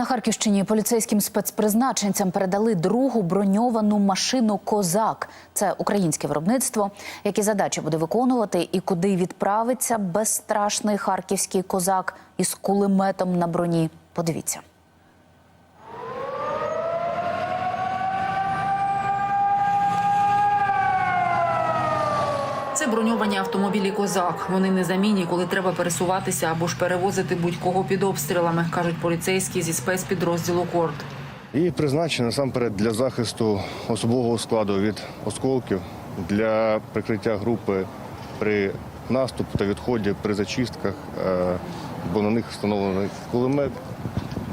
На Харківщині поліцейським спецпризначенцям передали другу броньовану машину Козак. Це українське виробництво. Які задачі буде виконувати і куди відправиться безстрашний харківський козак із кулеметом на броні? Подивіться. Це броньовані автомобілі Козак. Вони незамінні, коли треба пересуватися або ж перевозити будь-кого під обстрілами, кажуть поліцейські зі спецпідрозділу Корд. І призначені насамперед для захисту особового складу від осколків, для прикриття групи при наступу та відході при зачистках, е, бо на них встановлений кулемет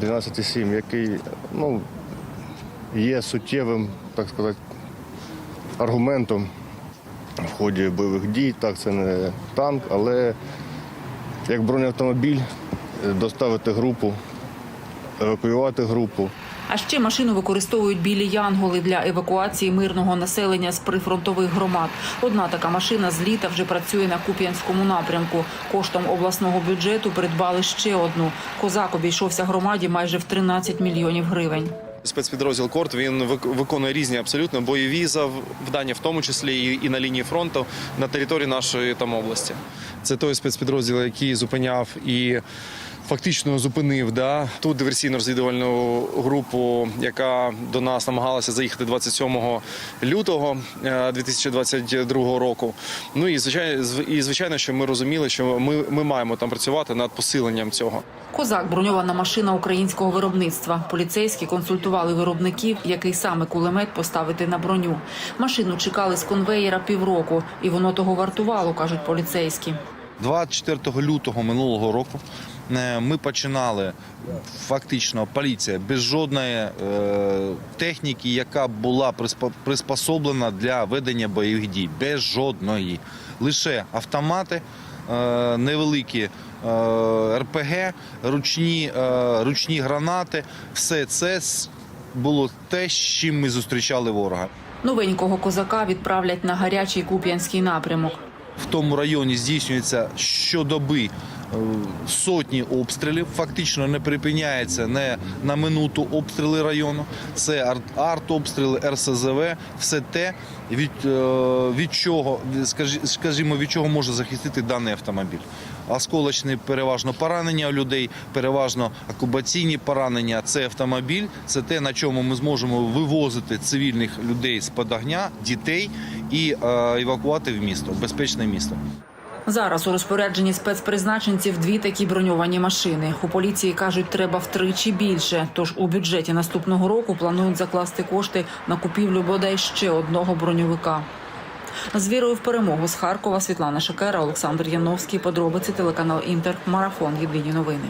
12,7, який ну, є суттєвим, так сказати, аргументом в ході бойових дій. Так, це не танк, але як бронеавтомобіль е, доставити групу, евакуювати групу. А ще машину використовують білі янголи для евакуації мирного населення з прифронтових громад. Одна така машина з літа вже працює на Куп'янському напрямку. Коштом обласного бюджету придбали ще одну. Козак обійшовся громаді майже в 13 мільйонів гривень. Спецпідрозділ Корт він виконує різні абсолютно бойові завдання, в тому числі і- на лінії фронту на території нашої там області. Це той спецпідрозділ, який зупиняв і. Фактично зупинив да ту диверсійно-розвідувальну групу, яка до нас намагалася заїхати 27 лютого е, 2022 року. Ну і звичайно, і звичайно, що ми розуміли, що ми, ми маємо там працювати над посиленням цього. Козак броньована машина українського виробництва. Поліцейські консультували виробників, який саме кулемет поставити на броню. Машину чекали з конвеєра півроку, і воно того вартувало, кажуть поліцейські. 24 лютого минулого року е, ми починали фактично поліція без жодної е, техніки, яка була приспо- приспособлена для ведення бойових дій. Без жодної. Лише автомати, е, невеликі РПГ, ручні, ручні гранати. Все це було те, з чим ми зустрічали ворога. Новенького козака відправлять на гарячий куп'янський напрямок. В тому районі здійснюється щодоби е, сотні обстрілів. Фактично не припиняється не на минуту обстріли району. Це артобстріли, РСЗВ, все те, від, е, від чого, скажімо, від чого може захистити даний автомобіль. Осколочні переважно поранення у людей, переважно окупаційні поранення. Це автомобіль, це те, на чому ми зможемо вивозити цивільних людей з під огня, дітей і е, евакувати в місто, в безпечне місто. Зараз у розпорядженні спецпризначенців дві такі броньовані машини. У поліції кажуть, треба втричі більше. Тож у бюджеті наступного року планують закласти кошти на купівлю бодай ще одного броньовика. З вірою в перемогу з Харкова Світлана Шакера, Олександр Яновський. Подробиці телеканал Інтер. Марафон. Єдині новини.